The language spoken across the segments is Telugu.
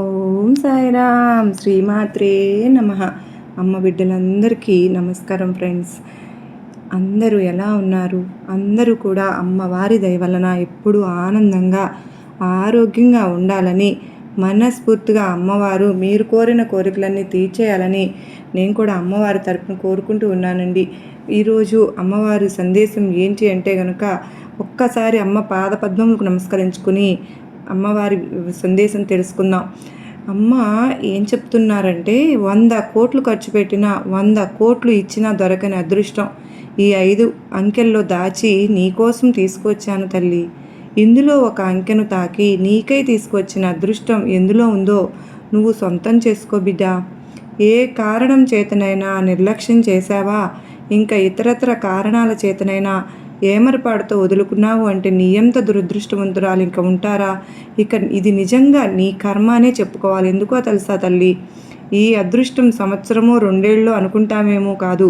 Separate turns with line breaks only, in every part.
ఓం సాయిరామ్. శ్రీమాత్రే నమ. అమ్మ బిడ్డలందరికీ నమస్కారం ఫ్రెండ్స్. అందరూ ఎలా ఉన్నారు? అందరూ కూడా అమ్మవారి దయ వలన ఎప్పుడూ ఆనందంగా ఆరోగ్యంగా ఉండాలని మనస్ఫూర్తిగా అమ్మవారు మీరు కోరిన కోరికలన్నీ తీర్చేయాలని నేను కూడా అమ్మవారి తరపున కోరుకుంటూ ఉన్నానండి. ఈరోజు అమ్మవారి సందేశం ఏంటి అంటే కనుక ఒక్కసారి అమ్మ పాద పద్మములకు నమస్కరించుకుని అమ్మవారి సందేశం తెలుసుకుందాం. అమ్మ ఏం చెప్తున్నారంటే వంద కోట్లు ఖర్చు పెట్టిన వంద కోట్లు ఇచ్చినా దొరకని అదృష్టం. ఈ ఐదు అంకెల్లో దాచి నీకోసం తీసుకొచ్చాను తల్లి. ఇందులో ఒక అంకెను తాకి నీకై తీసుకొచ్చిన అదృష్టం ఎందులో ఉందో నువ్వు సొంతం చేసుకో బిడ్డ. ఏ కారణం చేతనైనా నిర్లక్ష్యం చేశావా? ఇంకా ఇతరత్ర కారణాల చేతనైనా ఏమరపాటుతో వదులుకున్నావు అంటే నీ ఎంత దురదృష్టవంతురాలు ఇంకా ఉంటారా? ఇక ఇది నిజంగా నీ కర్మ అనే చెప్పుకోవాలి. ఎందుకో తెలుసా తల్లి? ఈ అదృష్టం సంవత్సరమో రెండేళ్ళు అనుకుంటామేమో కాదు.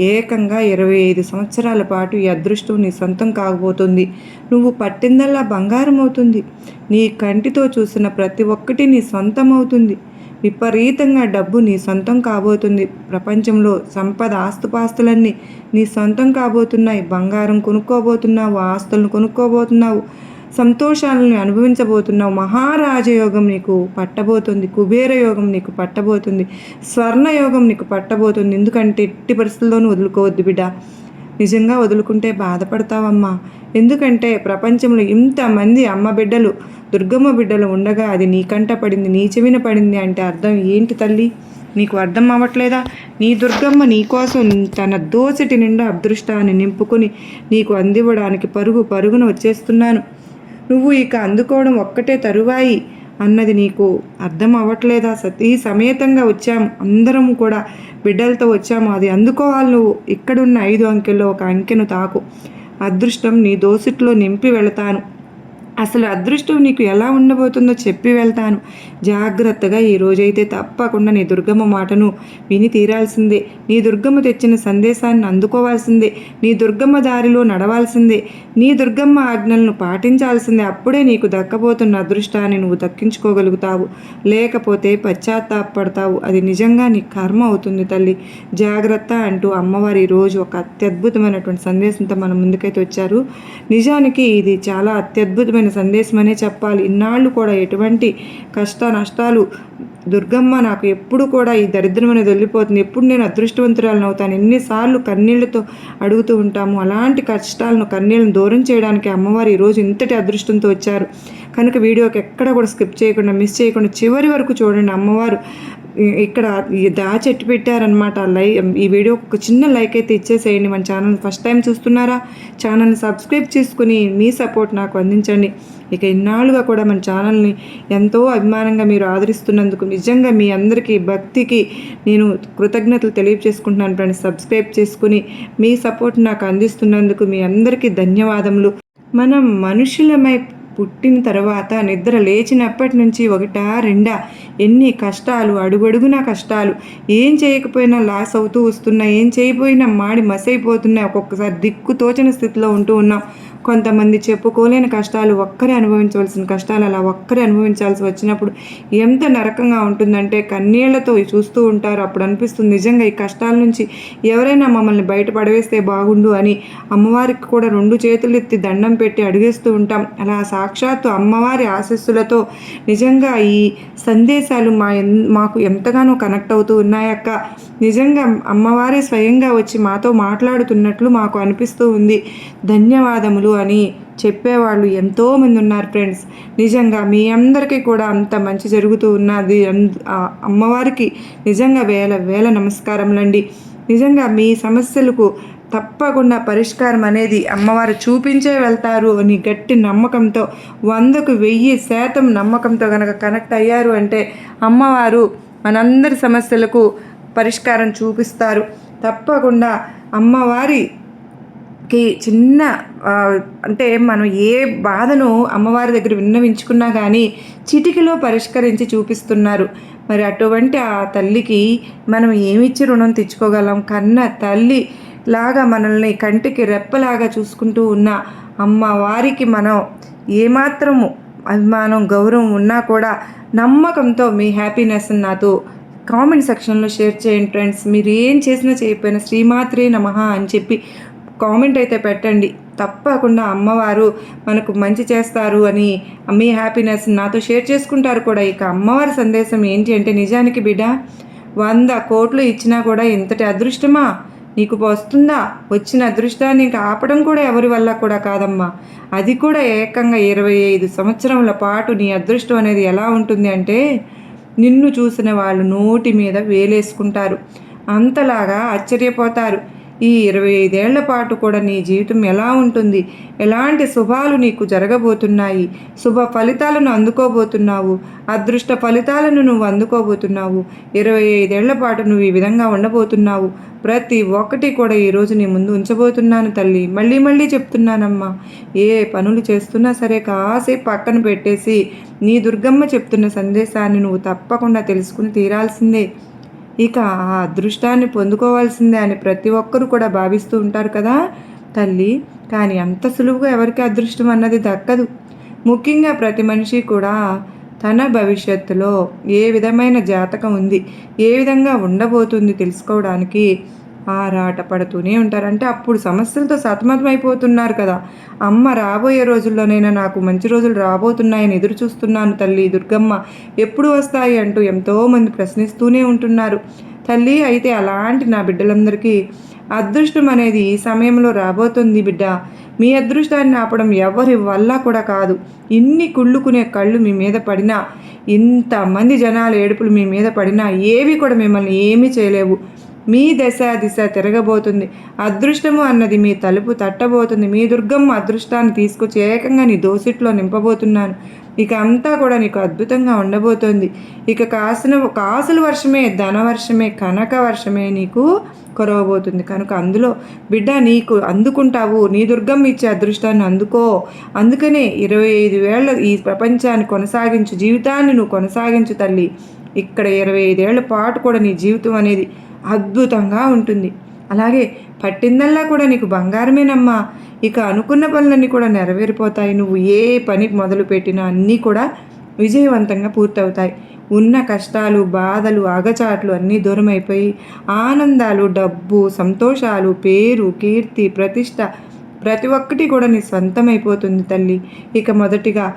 ఏకంగా ఇరవై ఐదు సంవత్సరాల పాటు ఈ అదృష్టం నీ సొంతం కాకపోతుంది. నువ్వు పట్టిందల్లా బంగారం అవుతుంది నీ కంటితో చూసిన ప్రతి ఒక్కటి నీ సొంతం అవుతుంది విపరీతంగా డబ్బు నీ సొంతం కాబోతుంది. ప్రపంచంలో సంపద ఆస్తుపాస్తులన్నీ నీ సొంతం కాబోతున్నాయి. బంగారం కొనుక్కోబోతున్నావు ఆస్తులను కొనుక్కోబోతున్నావు సంతోషాలను అనుభవించబోతున్నావు. మహారాజయోగం నీకు పట్టబోతుంది. కుబేర యోగం నీకు పట్టబోతుంది. స్వర్ణయోగం నీకు పట్టబోతుంది. ఎందుకంటే ఎట్టి పరిస్థితుల్లోనూ వదులుకోవద్దు బిడ్డ. నిజంగా వదులుకుంటే బాధపడతావమ్మా. ఎందుకంటే ప్రపంచంలో ఇంతమంది అమ్మ బిడ్డలు దుర్గమ్మ బిడ్డలు ఉండగా అది నీ కంట పడింది నీ చెవిన పడింది అంటే అర్థం ఏంటి తల్లి? నీకు అర్థం అవ్వట్లేదా? నీ దుర్గమ్మ నీకోసం తన దోసటి నిండా అదృష్టాన్ని నింపుకొని నీకు అందివ్వడానికి పరుగు పరుగున వచ్చేస్తున్నాను. నువ్వు ఇక అందుకోవడం ఒక్కటే తరువాయి అన్నది నీకు అర్థం అవ్వట్లేదా? సతీ సమేతంగా వచ్చాము. అందరం కూడా బిడ్డలతో వచ్చాము. అది అందుకోవాలి నువ్వు. ఇక్కడున్న ఐదు అంకెల్లో ఒక అంకెను తాకు. అదృష్టం నీ దోసిట్లో నింపి వెళతాను. అసలు అదృష్టం నీకు ఎలా ఉండబోతుందో చెప్పి వెళ్తాను. జాగ్రత్తగా ఈ రోజైతే తప్పకుండా నీ దుర్గమ్మ మాటను విని తీరాల్సిందే. నీ దుర్గమ్మ తెచ్చిన సందేశాన్ని అందుకోవాల్సిందే. నీ దుర్గమ్మ దారిలో నడవాల్సిందే. నీ దుర్గమ్మ ఆజ్ఞలను పాటించాల్సిందే. అప్పుడే నీకు దక్కబోతున్న అదృష్టాన్ని నువ్వు దక్కించుకోగలుగుతావు. లేకపోతే పశ్చాత్తాపడతావు అది నిజంగా నీ కర్మ అవుతుంది తల్లి. జాగ్రత్త అంటూ అమ్మవారి రోజు ఒక అత్యద్భుతమైనటువంటి సందేశంతో మన ముందుకైతే వచ్చారు. నిజానికి ఇది చాలా అత్యద్భుతమైన సందేశం సందేశమనే చెప్పాలి. ఇన్నాళ్ళు కూడా ఎటువంటి కష్ట నష్టాలు దుర్గమ్మ నాకు ఎప్పుడు కూడా ఈ దరిద్రం అనేది వెళ్ళిపోతుంది ఎప్పుడు నేను అదృష్టవంతురాలను అవుతాను. ఎన్నిసార్లు కన్నీళ్ళతో అడుగుతూ ఉంటాము. అలాంటి కష్టాలను కన్నీళ్ళను దూరం చేయడానికి అమ్మవారు ఈరోజు ఇంతటి అదృష్టంతో వచ్చారు. కనుక వీడియోకి ఎక్కడ కూడా స్కిప్ చేయకుండా మిస్ చేయకుండా చివరి వరకు చూడండి అమ్మవారు ఇక్కడ దాచెట్టు పెట్టారనమాట లై ఈ వీడియో ఒక చిన్న లైక్ అయితే ఇచ్చేసేయండి మన ఛానల్ ఫస్ట్ టైం చూస్తున్నారా? ఛానల్ని సబ్స్క్రైబ్ చేసుకుని మీ సపోర్ట్ నాకు అందించండి. ఇక ఇన్నాళ్ళుగా కూడా మన ఛానల్ని ఎంతో అభిమానంగా మీరు ఆదరిస్తున్నందుకు నిజంగా మీ అందరికీ భక్తికి నేను కృతజ్ఞతలు తెలియజేసుకుంటున్నాను ఫ్రెండ్స్. సబ్స్క్రైబ్ చేసుకుని మీ సపోర్ట్ నాకు అందిస్తున్నందుకు మీ అందరికీ ధన్యవాదములు. మనం మనుషులమై పుట్టిన తర్వాత నిద్ర లేచినప్పటి నుంచి ఒకటా రెండా ఎన్ని కష్టాలు అడుగడుగునా కష్టాలు. ఏం చేయకపోయినా లాస్ అవుతూ వస్తున్నాయి ఏం చేయకపోయినా మాడి మసైపోతున్నాయి ఒక్కొక్కసారి దిక్కు తోచని స్థితిలో ఉంటూ ఉన్నాం. కొంతమంది చెప్పుకోలేని కష్టాలు ఒక్కరే అనుభవించవలసిన కష్టాలు అలా ఒక్కరే అనుభవించాల్సి వచ్చినప్పుడు ఎంత నరకంగా ఉంటుందంటే కన్నీళ్ళతో చూస్తూ ఉంటారు. అప్పుడు అనిపిస్తుంది నిజంగా ఈ కష్టాల నుంచి ఎవరైనా మమ్మల్ని బయటపడవేస్తే బాగుండు అని అమ్మవారికి కూడా రెండు చేతులు ఎత్తి దండం పెట్టి అడిగేస్తూ ఉంటాం. అలా సాక్షాత్తు అమ్మవారి ఆశస్సులతో నిజంగా ఈ సందేశాలు మా మాకు ఎంతగానో కనెక్ట్ అవుతూ ఉన్నాయక్క. నిజంగా అమ్మవారే స్వయంగా వచ్చి మాతో మాట్లాడుతున్నట్లు మాకు అనిపిస్తూ ఉంది. ధన్యవాదములు. అని చెప్పేవాళ్ళు ఎంతోమంది ఉన్నారు ఫ్రెండ్స్ నిజంగా మీ అందరికీ కూడా అంత మంచి జరుగుతూ ఉన్నది. అమ్మవారికి నిజంగా వేల వేల నమస్కారములండి. నిజంగా మీ సమస్యలకు తప్పకుండా పరిష్కారం అనేది అమ్మవారు చూపించే వెళ్తారు అని గట్టి నమ్మకంతో వందకు వెయ్యి శాతం నమ్మకంతో కనుక కనెక్ట్ అయ్యారు అంటే అమ్మవారు మనందరి సమస్యలకు పరిష్కారం చూపిస్తారు. తప్పకుండా అమ్మవారి కి చిన్న అంటే మనం ఏ బాధను అమ్మవారి దగ్గర విన్నవించుకున్నా కానీ చిటికలో పరిష్కరించి చూపిస్తున్నారు. మరి అటువంటి ఆ తల్లికి మనం ఏమిచ్చి రుణం తెచ్చుకోగలం? కన్న తల్లి లాగా మనల్ని కంటికి రెప్పలాగా చూసుకుంటూ ఉన్న అమ్మవారికి మనం ఏమాత్రము అభిమానం గౌరవం ఉన్నా కూడా నమ్మకంతో మీ హ్యాపీనెస్ నాతో కామెంట్ సెక్షన్లో షేర్ చేయండి ఫ్రెండ్స్. మీరు ఏం చేసినా చేయకపోయినా శ్రీమాత్రే నమ అని చెప్పి కామెంట్ అయితే పెట్టండి. తప్పకుండా అమ్మవారు మనకు మంచి చేస్తారు అని మీ హ్యాపీనెస్ నాతో షేర్ చేసుకుంటారు కూడా. ఇక అమ్మవారి సందేశం ఏంటి అంటే నిజానికి బిడ్డ వంద కోట్లు ఇచ్చినా కూడా ఇంతటి అదృష్టమా? నీకు వస్తుందా? వచ్చిన అదృష్టాన్ని ఇంకా ఆపడం కూడా ఎవరి వల్ల కూడా కాదమ్మా. అది కూడా ఏకంగా ఇరవై ఐదు సంవత్సరముల పాటు నీ అదృష్టం అనేది ఎలా ఉంటుంది అంటే నిన్ను చూసిన వాళ్ళు నోటి మీద వేలేసుకుంటారు. అంతలాగా ఆశ్చర్యపోతారు. ఈ ఇరవై ఐదేళ్ళ పాటు కూడా నీ జీవితం ఎలా ఉంటుంది? ఎలాంటి శుభాలు నీకు జరగబోతున్నాయి? శుభ ఫలితాలను అందుకోబోతున్నావు? అదృష్ట ఫలితాలను నువ్వు అందుకోబోతున్నావు? ఇరవై ఐదేళ్ళ పాటు నువ్వు ఈ విధంగా ఉండబోతున్నావు? ప్రతి ఒక్కటి కూడా ఈరోజు నీ ముందు ఉంచబోతున్నాను తల్లి. మళ్ళీ మళ్ళీ చెప్తున్నానమ్మా. ఏ పనులు చేస్తున్నా సరే కాసేపు పక్కన పెట్టేసి నీ దుర్గమ్మ చెప్తున్న సందేశాన్ని నువ్వు తప్పకుండా తెలుసుకుని తీరాల్సిందే. ఇక ఆ అదృష్టాన్ని పొందుకోవాల్సిందే అని ప్రతి ఒక్కరు కూడా భావిస్తూ ఉంటారు కదా తల్లి. కానీ అంత సులువుగా ఎవరికి అదృష్టం అన్నది దక్కదు. ముఖ్యంగా ప్రతి మనిషి కూడా తన భవిష్యత్తులో ఏ విధమైన జాతకం ఉంది ఏ విధంగా ఉండబోతుంది తెలుసుకోవడానికి ఆరాట పడుతూనే ఉంటారు. అంటే అప్పుడు సమస్యలతో సతమతమైపోతున్నారు కదా. అమ్మ రాబోయే రోజుల్లోనైనా నాకు మంచి రోజులు రాబోతున్నాయని ఎదురు చూస్తున్నాను తల్లి దుర్గమ్మ. ఎప్పుడు వస్తాయి అంటూ ఎంతోమంది ప్రశ్నిస్తూనే ఉంటున్నారు. తల్లి అయితే అలాంటి నా బిడ్డలందరికీ అదృష్టం అనేది ఈ సమయంలో రాబోతుంది బిడ్డ. మీ అదృష్టాన్ని ఆపడం ఎవరి వల్ల కూడా కాదు. ఇన్ని కుళ్ళుకునే కళ్ళు మీ మీద పడినా ఇంతమంది జనాలు ఏడుపులు మీ మీద పడినా ఏవి కూడా మిమ్మల్ని ఏమీ చేయలేవు. మీ దశ దిశ తిరగబోతుంది. అదృష్టము అన్నది మీ తలుపు తట్టబోతుంది. మీ దుర్గమ్మ అదృష్టాన్ని తీసుకొచ్చి ఏకంగా నీ దోసిట్లో నింపబోతున్నాను. ఇక అంతా కూడా నీకు అద్భుతంగా ఉండబోతోంది. ఇక కాసిన కాసుల వర్షమే ధన వర్షమే కనక వర్షమే నీకు కొరవబోతుంది. కనుక అందులో బిడ్డ నీకు అందుకుంటావు. నీ దుర్గం ఇచ్చే అదృష్టాన్ని అందుకో. అందుకనే ఇరవై ఐదు వేళ్ళ ఈ ప్రపంచాన్ని కొనసాగించు జీవితాన్ని నువ్వు కొనసాగించు తల్లి. ఇక్కడ ఇరవై ఐదేళ్ళ పాటు కూడా నీ జీవితం అనేది అద్భుతంగా ఉంటుంది. అలాగే పట్టిందల్లా కూడా నీకు బంగారమేనమ్మా. ఇక అనుకున్న పనులన్నీ కూడా నెరవేరిపోతాయి. నువ్వు ఏ పని మొదలు పెట్టినా అన్నీ కూడా విజయవంతంగా పూర్తవుతాయి. ఉన్న కష్టాలు బాధలు అగచాట్లు అన్నీ దూరమైపోయి ఆనందాలు డబ్బు సంతోషాలు పేరు కీర్తి ప్రతిష్ట ప్రతి ఒక్కటి కూడా నీ సొంతమైపోతుంది తల్లి. ఇక మొదటిగా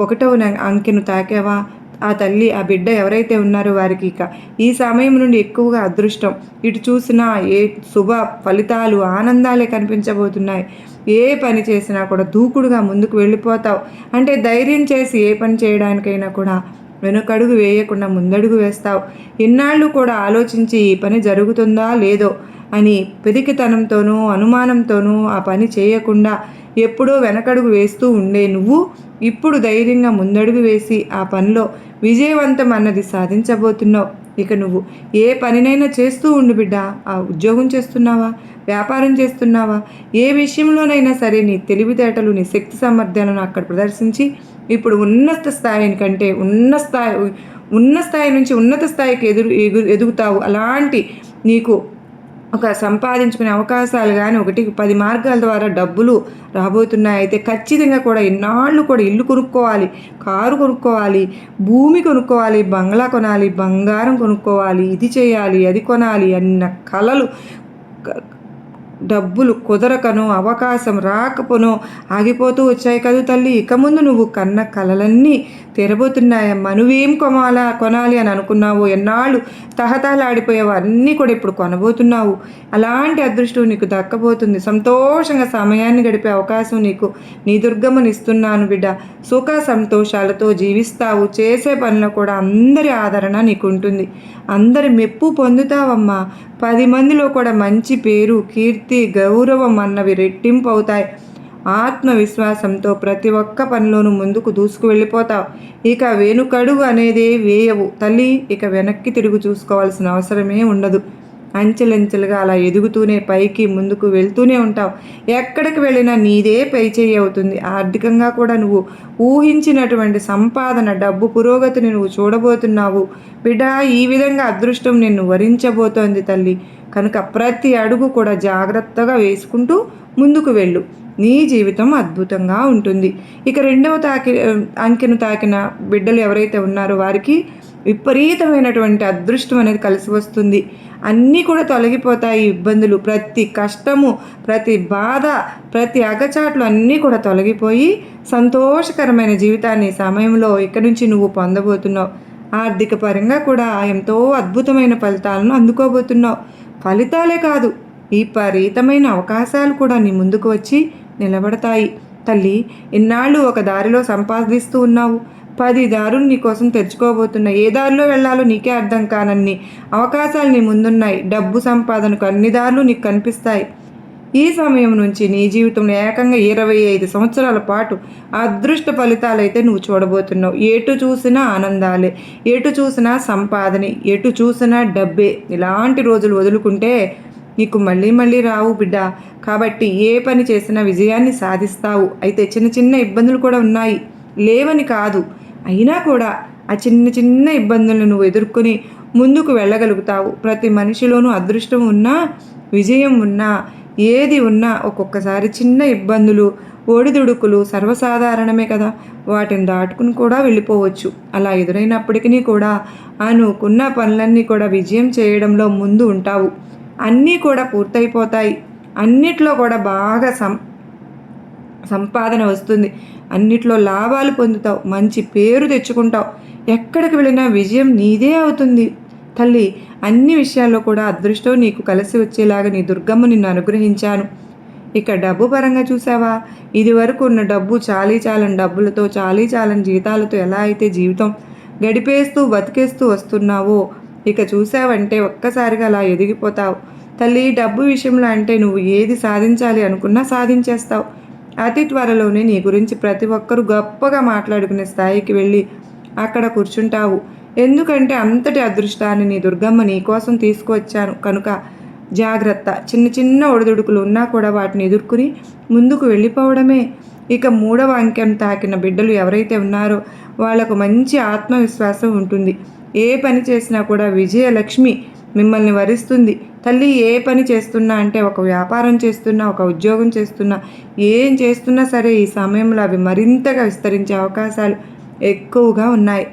ఒకటవ అంకెను తాకావా? ఆ తల్లి ఆ బిడ్డ ఎవరైతే ఉన్నారో వారికి ఇక ఈ సమయం నుండి ఎక్కువగా అదృష్టం. ఇటు చూసినా ఏ శుభ ఫలితాలు ఆనందాలే కనిపించబోతున్నాయి. ఏ పని చేసినా కూడా దూకుడుగా ముందుకు వెళ్ళిపోతావు. అంటే ధైర్యం చేసి ఏ పని చేయడానికైనా కూడా వెనుకడుగు వేయకుండా ముందడుగు వేస్తావు. ఇన్నాళ్ళు కూడా ఆలోచించి ఈ పని జరుగుతుందా లేదో అని పెదికితనంతోనూ అనుమానంతోనూ ఆ పని చేయకుండా ఎప్పుడో వెనకడుగు వేస్తూ ఉండే నువ్వు ఇప్పుడు ధైర్యంగా ముందడుగు వేసి ఆ పనిలో విజయవంతం అన్నది సాధించబోతున్నావు. ఇక నువ్వు ఏ పనినైనా చేస్తూ ఉండు బిడ్డ. ఆ ఉద్యోగం చేస్తున్నావా? వ్యాపారం చేస్తున్నావా? ఏ విషయంలోనైనా సరే నీ తెలివితేటలు నీ శక్తి సామర్థ్యాలను అక్కడ ప్రదర్శించి ఇప్పుడు ఉన్నత స్థాయిని కంటే ఉన్న స్థాయి ఉన్న స్థాయి నుంచి ఉన్నత స్థాయికి ఎదురు ఎదుగుతావు. అలాంటి నీకు ఒక సంపాదించుకునే అవకాశాలు కానీ ఒకటి పది మార్గాల ద్వారా డబ్బులు రాబోతున్నాయి. అయితే ఖచ్చితంగా కూడా ఎన్నాళ్ళు కూడా ఇల్లు కొనుక్కోవాలి కారు కొనుక్కోవాలి భూమి కొనుక్కోవాలి బంగ్లా కొనాలి బంగారం కొనుక్కోవాలి ఇది చేయాలి అది కొనాలి అన్న కళలు డబ్బులు కుదరకనో అవకాశం రాకపోనో ఆగిపోతూ వచ్చాయి కదూ తల్లి. ఇక ముందు నువ్వు కన్న కలలన్నీ తెరబోతున్నాయమ్మా. నువ్వేం కొనాలా కొనాలి అని అనుకున్నావు ఎన్నాళ్ళు తహతహలాడిపోయావు అన్నీ కూడా ఇప్పుడు కొనబోతున్నావు. అలాంటి అదృష్టం నీకు దక్కబోతుంది. సంతోషంగా సమయాన్ని గడిపే అవకాశం నీకు నీ దుర్గమ్మనిస్తున్నాను బిడ్డ. సుఖ సంతోషాలతో జీవిస్తావు. చేసే పనులు కూడా అందరి ఆదరణ నీకు ఉంటుంది అందరి మెప్పు పొందుతావమ్మా. పది మందిలో కూడా మంచి పేరు కీర్తి గౌరవం అన్నవి రెట్టింపు అవుతాయి ఆత్మవిశ్వాసంతో ప్రతి ఒక్క పనిలోనూ ముందుకు దూసుకు వెళ్ళిపోతావు ఇక వెనుకడుగు అనేది వేయవు. తల్లి ఇక వెనక్కి తిరుగు చూసుకోవాల్సిన అవసరమే ఉండదు. అంచెలంచెలుగా అలా ఎదుగుతూనే పైకి ముందుకు వెళ్తూనే ఉంటావు. ఎక్కడికి వెళ్ళినా నీదే పై చేయి అవుతుంది. ఆర్థికంగా కూడా నువ్వు ఊహించినటువంటి సంపాదన డబ్బు పురోగతిని నువ్వు చూడబోతున్నావు. బిడ్డ ఈ విధంగా అదృష్టం నిన్ను వరించబోతోంది తల్లి. కనుక ప్రతి అడుగు కూడా జాగ్రత్తగా వేసుకుంటూ ముందుకు వెళ్ళు. నీ జీవితం అద్భుతంగా ఉంటుంది. ఇక రెండవ తాకి అంకెను తాకిన బిడ్డలు ఎవరైతే ఉన్నారో వారికి విపరీతమైనటువంటి అదృష్టం అనేది కలిసి వస్తుంది. అన్నీ కూడా తొలగిపోతాయి. ఇబ్బందులు ప్రతి కష్టము ప్రతి బాధ ప్రతి అగచాట్లు అన్నీ కూడా తొలగిపోయి సంతోషకరమైన జీవితాన్ని సమయంలో ఇక్కడి నుంచి నువ్వు పొందబోతున్నావు. ఆర్థిక పరంగా కూడా ఎంతో అద్భుతమైన ఫలితాలను అందుకోబోతున్నావు. ఫలితాలే కాదు విపరీతమైన అవకాశాలు కూడా నీ ముందుకు వచ్చి నిలబడతాయి. తల్లి ఇన్నాళ్ళు ఒక దారిలో సంపాదిస్తూ ఉన్నావు. పది దారులు నీ కోసం తెరుచుకోబోతున్నాయి ఏ దారిలో వెళ్ళాలో నీకే అర్థం కానన్ని అవకాశాలు నీ ముందున్నాయి. డబ్బు సంపాదనకు అన్ని దారులు నీకు కనిపిస్తాయి. ఈ సమయం నుంచి నీ జీవితంలో ఏకంగా ఇరవై ఐదు సంవత్సరాల పాటు అదృష్ట ఫలితాలైతే నువ్వు చూడబోతున్నావు. ఎటు చూసినా ఆనందాలే ఎటు చూసినా సంపాదనే ఎటు చూసినా డబ్బే. ఇలాంటి రోజులు వదులుకుంటే నీకు మళ్ళీ మళ్ళీ రావు బిడ్డ. కాబట్టి ఏ పని చేసినా విజయాన్ని సాధిస్తావు. అయితే చిన్న చిన్న ఇబ్బందులు కూడా ఉన్నాయి. లేవని కాదు. అయినా కూడా ఆ చిన్న చిన్న ఇబ్బందులను నువ్వు ఎదుర్కొని ముందుకు వెళ్ళగలుగుతావు. ప్రతి మనిషిలోనూ అదృష్టం ఉన్నా విజయం ఉన్నా ఏది ఉన్నా ఒక్కొక్కసారి చిన్న ఇబ్బందులు ఒడిదుడుకులు సర్వసాధారణమే కదా. వాటిని దాటుకుని కూడా వెళ్ళిపోవచ్చు. అలా ఎదురైనప్పటికీ కూడా అనుకున్న పనులన్నీ కూడా విజయం చేయడంలో ముందు ఉంటావు. అన్నీ కూడా పూర్తయిపోతాయి. అన్నిట్లో కూడా బాగా సం సంపాదన వస్తుంది. అన్నిట్లో లాభాలు పొందుతావు. మంచి పేరు తెచ్చుకుంటావు. ఎక్కడికి వెళ్ళినా విజయం నీదే అవుతుంది. తల్లి అన్ని విషయాల్లో కూడా అదృష్టం నీకు కలిసి వచ్చేలాగా నీ దుర్గమ్మ నిన్ను అనుగ్రహించాను. ఇక డబ్బు పరంగా చూసావా ఇది వరకు ఉన్న డబ్బు చాలీ చాలని డబ్బులతో చాలీ చాలని జీతాలతో ఎలా అయితే జీవితం గడిపేస్తూ బతికేస్తూ వస్తున్నావో ఇక చూసావంటే ఒక్కసారిగా అలా ఎదిగిపోతావు. తల్లి డబ్బు విషయంలో అంటే నువ్వు ఏది సాధించాలి అనుకున్నా సాధించేస్తావు. అతి త్వరలోనే నీ గురించి ప్రతి ఒక్కరూ గొప్పగా మాట్లాడుకునే స్థాయికి వెళ్ళి అక్కడ కూర్చుంటావు. ఎందుకంటే అంతటి అదృష్టాన్ని నీ దుర్గమ్మ నీ కోసం తీసుకువచ్చాను కనుక జాగ్రత్త. చిన్న చిన్న ఒడిదుడుకులు ఉన్నా కూడా వాటిని ఎదుర్కొని ముందుకు వెళ్ళిపోవడమే. ఇక మూడవ అంకెం తాకిన బిడ్డలు ఎవరైతే ఉన్నారో వాళ్ళకు మంచి ఆత్మవిశ్వాసం ఉంటుంది. ఏ పని చేసినా కూడా విజయలక్ష్మి మిమ్మల్ని వరిస్తుంది. తల్లి ఏ పని చేస్తున్నా అంటే ఒక వ్యాపారం చేస్తున్నా ఒక ఉద్యోగం చేస్తున్నా ఏం చేస్తున్నా సరే ఈ సమయంలో అవి మరింతగా విస్తరించే అవకాశాలు ఎక్కువగా ఉన్నాయి.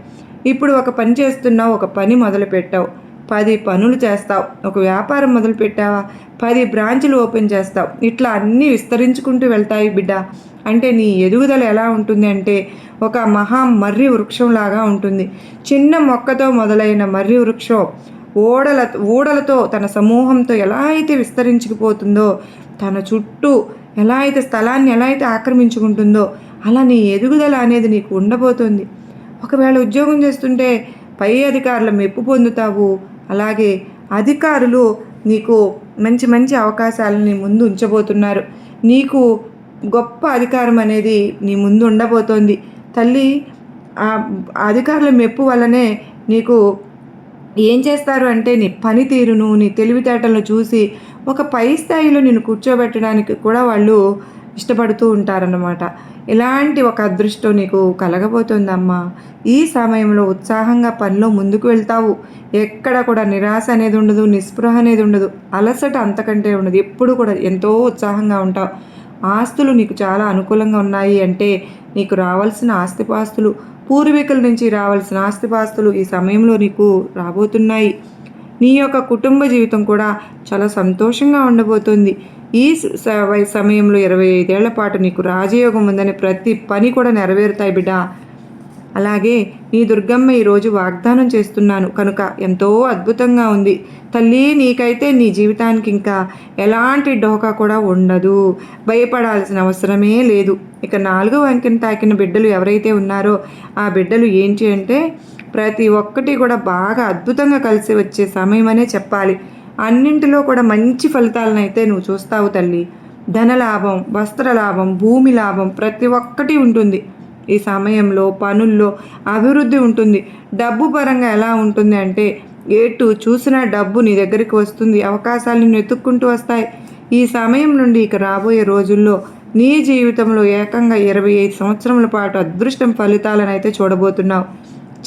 ఇప్పుడు ఒక పని చేస్తున్నావు ఒక పని మొదలు పెట్టావు పది పనులు చేస్తావు. ఒక వ్యాపారం మొదలు పెట్టావా పది బ్రాంచులు ఓపెన్ చేస్తావు. ఇట్లా అన్నీ విస్తరించుకుంటూ వెళ్తాయి బిడ్డ. అంటే నీ ఎదుగుదల ఎలా ఉంటుంది అంటే ఒక మహా మర్రి వృక్షంలాగా ఉంటుంది. చిన్న మొక్కతో మొదలైన మర్రి వృక్షం ఓడల ఊడలతో తన సమూహంతో ఎలా అయితే విస్తరించుకుపోతుందో తన చుట్టూ ఎలా అయితే స్థలాన్ని ఎలా అయితే ఆక్రమించుకుంటుందో అలా నీ ఎదుగుదల అనేది నీకు ఉండబోతుంది. ఒకవేళ ఉద్యోగం చేస్తుంటే పై అధికారుల మెప్పు పొందుతావు. అలాగే అధికారులు నీకు మంచి మంచి అవకాశాలని ముందు ఉంచబోతున్నారు. నీకు గొప్ప అధికారం అనేది నీ ముందు ఉండబోతోంది. తల్లి ఆ అధికారుల మెప్పు వల్లనే నీకు ఏం చేస్తారు అంటే నీ పనితీరును నీ తెలివితేటలను చూసి ఒక పై స్థాయిలో నేను కూర్చోబెట్టడానికి కూడా వాళ్ళు ఇష్టపడుతూ ఉంటారన్నమాట. ఇలాంటి ఒక అదృష్టం నీకు కలగబోతుందమ్మా. ఈ సమయంలో ఉత్సాహంగా పనిలో ముందుకు వెళ్తావు. ఎక్కడ కూడా నిరాశ అనేది ఉండదు నిస్పృహ అనేది ఉండదు. అలసట అంతకంటే ఉండదు. ఎప్పుడు కూడా ఎంతో ఉత్సాహంగా ఉంటావు. ఆస్తులు నీకు చాలా అనుకూలంగా ఉన్నాయి అంటే నీకు రావాల్సిన ఆస్తిపాస్తులు పూర్వీకుల నుంచి రావాల్సిన ఆస్తిపాస్తులు ఈ సమయంలో నీకు రాబోతున్నాయి. నీ యొక్క కుటుంబ జీవితం కూడా చాలా సంతోషంగా ఉండబోతుంది. ఈ సమయంలో ఇరవై ఐదేళ్ళ పాటు నీకు రాజయోగం ఉందని ప్రతి పని కూడా నెరవేరుతాయి బిడ్డ. అలాగే నీ దుర్గమ్మ ఈరోజు వాగ్దానం చేస్తున్నాను. కనుక ఎంతో అద్భుతంగా ఉంది. తల్లి నీకైతే నీ జీవితానికి ఇంకా ఎలాంటి డోకా కూడా ఉండదు. భయపడాల్సిన అవసరమే లేదు. ఇక నాలుగో అంకెను తాకిన బిడ్డలు ఎవరైతే ఉన్నారో ఆ బిడ్డలు ఏంటి అంటే ప్రతి ఒక్కటి కూడా బాగా అద్భుతంగా కలిసి వచ్చే సమయమనే చెప్పాలి. అన్నింటిలో కూడా మంచి ఫలితాలను అయితే నువ్వు చూస్తావు తల్లి. ధనలాభం వస్త్రలాభం భూమి లాభం ప్రతి ఒక్కటి ఉంటుంది. ఈ సమయంలో పనుల్లో అభివృద్ధి ఉంటుంది. డబ్బు పరంగా ఎలా ఉంటుంది అంటే ఏటు చూసినా డబ్బు నీ దగ్గరికి వస్తుంది. అవకాశాలు వెతుక్కుంటూ వస్తాయి. ఈ సమయం నుండి ఇక రాబోయే రోజుల్లో నీ జీవితంలో ఏకంగా ఇరవై ఐదు సంవత్సరముల పాటు అదృష్టం ఫలితాలను అయితే చూడబోతున్నావు.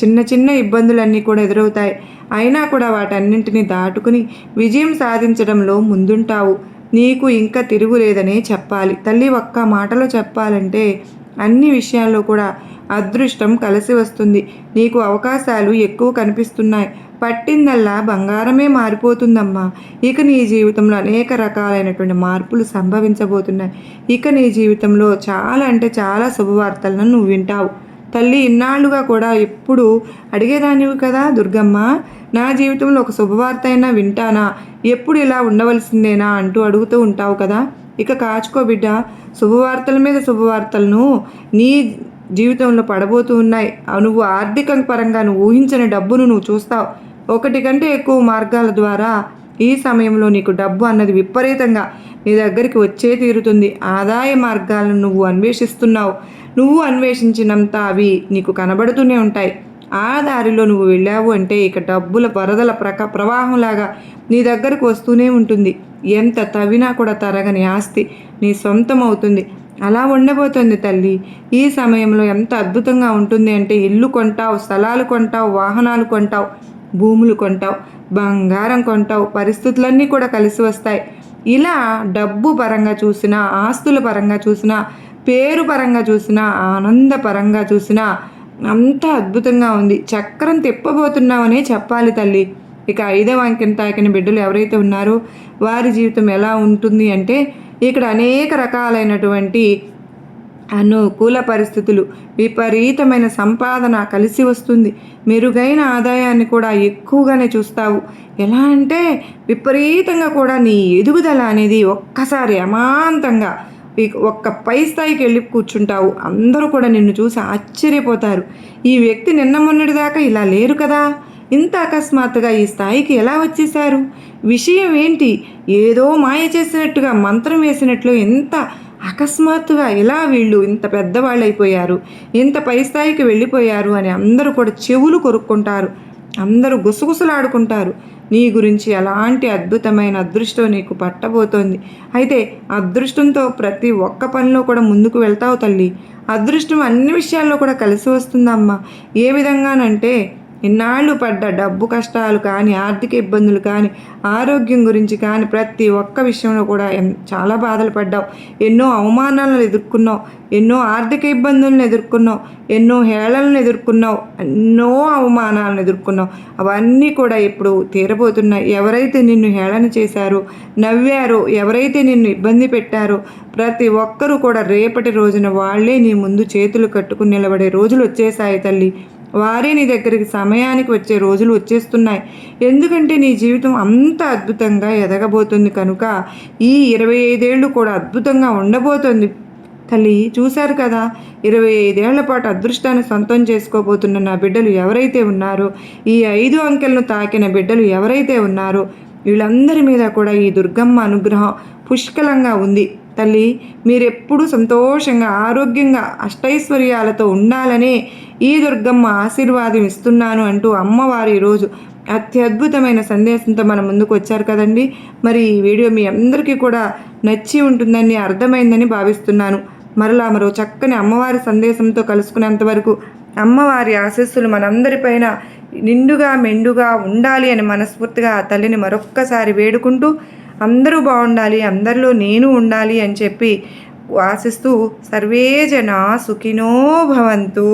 చిన్న చిన్న ఇబ్బందులన్నీ కూడా ఎదురవుతాయి. అయినా కూడా వాటన్నింటినీ దాటుకుని విజయం సాధించడంలో ముందుంటావు. నీకు ఇంకా తిరుగులేదనే చెప్పాలి. తల్లి ఒక్క మాటలో చెప్పాలంటే అన్ని విషయాల్లో కూడా అదృష్టం కలిసి వస్తుంది. నీకు అవకాశాలు ఎక్కువ కనిపిస్తున్నాయి. పట్టిందల్లా బంగారమే మారిపోతుందమ్మా. ఇక నీ జీవితంలో అనేక రకాలైనటువంటి మార్పులు సంభవించబోతున్నాయి. ఇక నీ జీవితంలో చాలా అంటే చాలా శుభవార్తలను నువ్వు వింటావు. తల్లి ఇన్నాళ్ళుగా కూడా ఎప్పుడు అడిగేదానివి కదా దుర్గమ్మ. నా జీవితంలో ఒక శుభవార్త అయినా వింటానా? ఎప్పుడు ఇలా ఉండవలసిందేనా? అంటూ అడుగుతూ ఉంటావు కదా. ఇక కాచుకో బిడ్డ శుభవార్తల మీద శుభవార్తలను నీ జీవితంలో పడబోతూ ఉన్నాయి. నువ్వు ఆర్థిక పరంగా నువ్వు ఊహించిన డబ్బును నువ్వు చూస్తావు. ఒకటి కంటే ఎక్కువ మార్గాల ద్వారా ఈ సమయంలో నీకు డబ్బు అన్నది విపరీతంగా నీ దగ్గరికి వచ్చే తీరుతుంది. ఆదాయ మార్గాలను నువ్వు అన్వేషిస్తున్నావు. నువ్వు అన్వేషించినంత అవి నీకు కనబడుతూనే ఉంటాయి. ఆ దారిలో నువ్వు వెళ్ళావు అంటే ఇక డబ్బుల వరదల ప్రక ప్రవాహంలాగా నీ దగ్గరకు వస్తూనే ఉంటుంది. ఎంత తవ్వినా కూడా తరగని ఆస్తి నీ సొంతం అవుతుంది అలా ఉండబోతుంది తల్లి. ఈ సమయంలో ఎంత అద్భుతంగా ఉంటుంది అంటే ఇల్లు కొంటావు స్థలాలు కొంటావు వాహనాలు కొంటావు భూములు కొంటావు బంగారం కొంటావు పరిస్థితులన్నీ కూడా కలిసి వస్తాయి. ఇలా డబ్బు పరంగా చూసినా ఆస్తుల పరంగా చూసినా పేరు పరంగా చూసినా ఆనంద పరంగా చూసినా అంత అద్భుతంగా ఉంది. చక్రం తిప్పబోతున్నావనే చెప్పాలి తల్లి. ఇక ఐదవ అంకెను తాకిన బిడ్డలు ఎవరైతే ఉన్నారో వారి జీవితం ఎలా ఉంటుంది అంటే ఇక్కడ అనేక రకాలైనటువంటి అనుకూల పరిస్థితులు విపరీతమైన సంపాదన కలిసి వస్తుంది. మెరుగైన ఆదాయాన్ని కూడా ఎక్కువగానే చూస్తావు. ఎలా అంటే విపరీతంగా కూడా నీ ఎదుగుదల అనేది ఒక్కసారి అమాంతంగా ఒక్క పై స్థాయికి వెళ్ళి కూర్చుంటావు. అందరూ కూడా నిన్ను చూసి ఆశ్చర్యపోతారు. ఈ వ్యక్తి నిన్న మొన్నటిదాకా ఇలా లేరు కదా? ఇంత అకస్మాత్తుగా ఈ స్థాయికి ఎలా వచ్చేశారు? విషయం ఏంటి? ఏదో మాయ చేసినట్టుగా మంత్రం వేసినట్లు ఎంత అకస్మాత్తుగా ఇలా వీళ్ళు ఇంత పెద్దవాళ్ళు అయిపోయారు ఇంత పై స్థాయికి వెళ్ళిపోయారు అని అందరూ కూడా చెవులు కొరుక్కుంటారు. అందరూ గుసగుసలాడుకుంటారు. నీ గురించి ఎలాంటి అద్భుతమైన అదృష్టం నీకు పట్టబోతోంది? అయితే అదృష్టంతో ప్రతి ఒక్క పనిలో కూడా ముందుకు వెళ్తావు తల్లి. అదృష్టం అన్ని విషయాల్లో కూడా కలిసి వస్తుందమ్మా. ఏ విధంగానంటే ఇన్నాళ్ళు పడ్డ డబ్బు కష్టాలు కానీ ఆర్థిక ఇబ్బందులు కానీ ఆరోగ్యం గురించి కానీ ప్రతి ఒక్క విషయంలో కూడా చాలా బాధలు పడ్డావు. ఎన్నో అవమానాలను ఎదుర్కొన్నావు. ఎన్నో ఆర్థిక ఇబ్బందులను ఎదుర్కొన్నావు. ఎన్నో హేళలను ఎదుర్కొన్నావు. ఎన్నో అవమానాలను ఎదుర్కొన్నావు. అవన్నీ కూడా ఇప్పుడు తీరబోతున్నాయి. ఎవరైతే నిన్ను హేళన చేశారో నవ్వారో ఎవరైతే నిన్ను ఇబ్బంది పెట్టారో ప్రతి ఒక్కరూ కూడా రేపటి రోజున వాళ్ళే నీ ముందు చేతులు కట్టుకుని నిలబడే రోజులు వచ్చేసాయి తల్లి. వారే నీ దగ్గరికి సమయానికి వచ్చే రోజులు వచ్చేస్తున్నాయి. ఎందుకంటే నీ జీవితం అంత అద్భుతంగా ఎదగబోతుంది కనుక ఈ ఇరవై ఐదేళ్ళు కూడా అద్భుతంగా ఉండబోతుంది. తల్లి చూశారు కదా? ఇరవై ఐదేళ్ళ పాటు అదృష్టాన్ని సొంతం చేసుకోబోతున్న నా బిడ్డలు ఎవరైతే ఉన్నారో ఈ ఐదు అంకెలను తాకిన బిడ్డలు ఎవరైతే ఉన్నారో వీళ్ళందరి మీద కూడా ఈ దుర్గమ్మ అనుగ్రహం పుష్కలంగా ఉంది. తల్లి మీరెప్పుడు సంతోషంగా ఆరోగ్యంగా అష్టైశ్వర్యాలతో ఉండాలనే ఈ దుర్గమ్మ ఆశీర్వాదం ఇస్తున్నాను అంటూ అమ్మవారు ఈరోజు అత్యద్భుతమైన సందేశంతో మన ముందుకు వచ్చారు కదండి. మరి ఈ వీడియో మీ అందరికీ కూడా నచ్చి ఉంటుందని అర్థమైందని భావిస్తున్నాను. మరలా మరో చక్కని అమ్మవారి సందేశంతో కలుసుకునేంత వరకు అమ్మవారి ఆశస్సులు మనందరిపైన నిండుగా మెండుగా ఉండాలి అని మనస్ఫూర్తిగా ఆ తల్లిని మరొక్కసారి వేడుకుంటూ అందరూ బాగుండాలి అందరిలో నేను ఉండాలి అని చెప్పి ఆశిస్తూ సర్వే జనా సుఖినో భవంతు.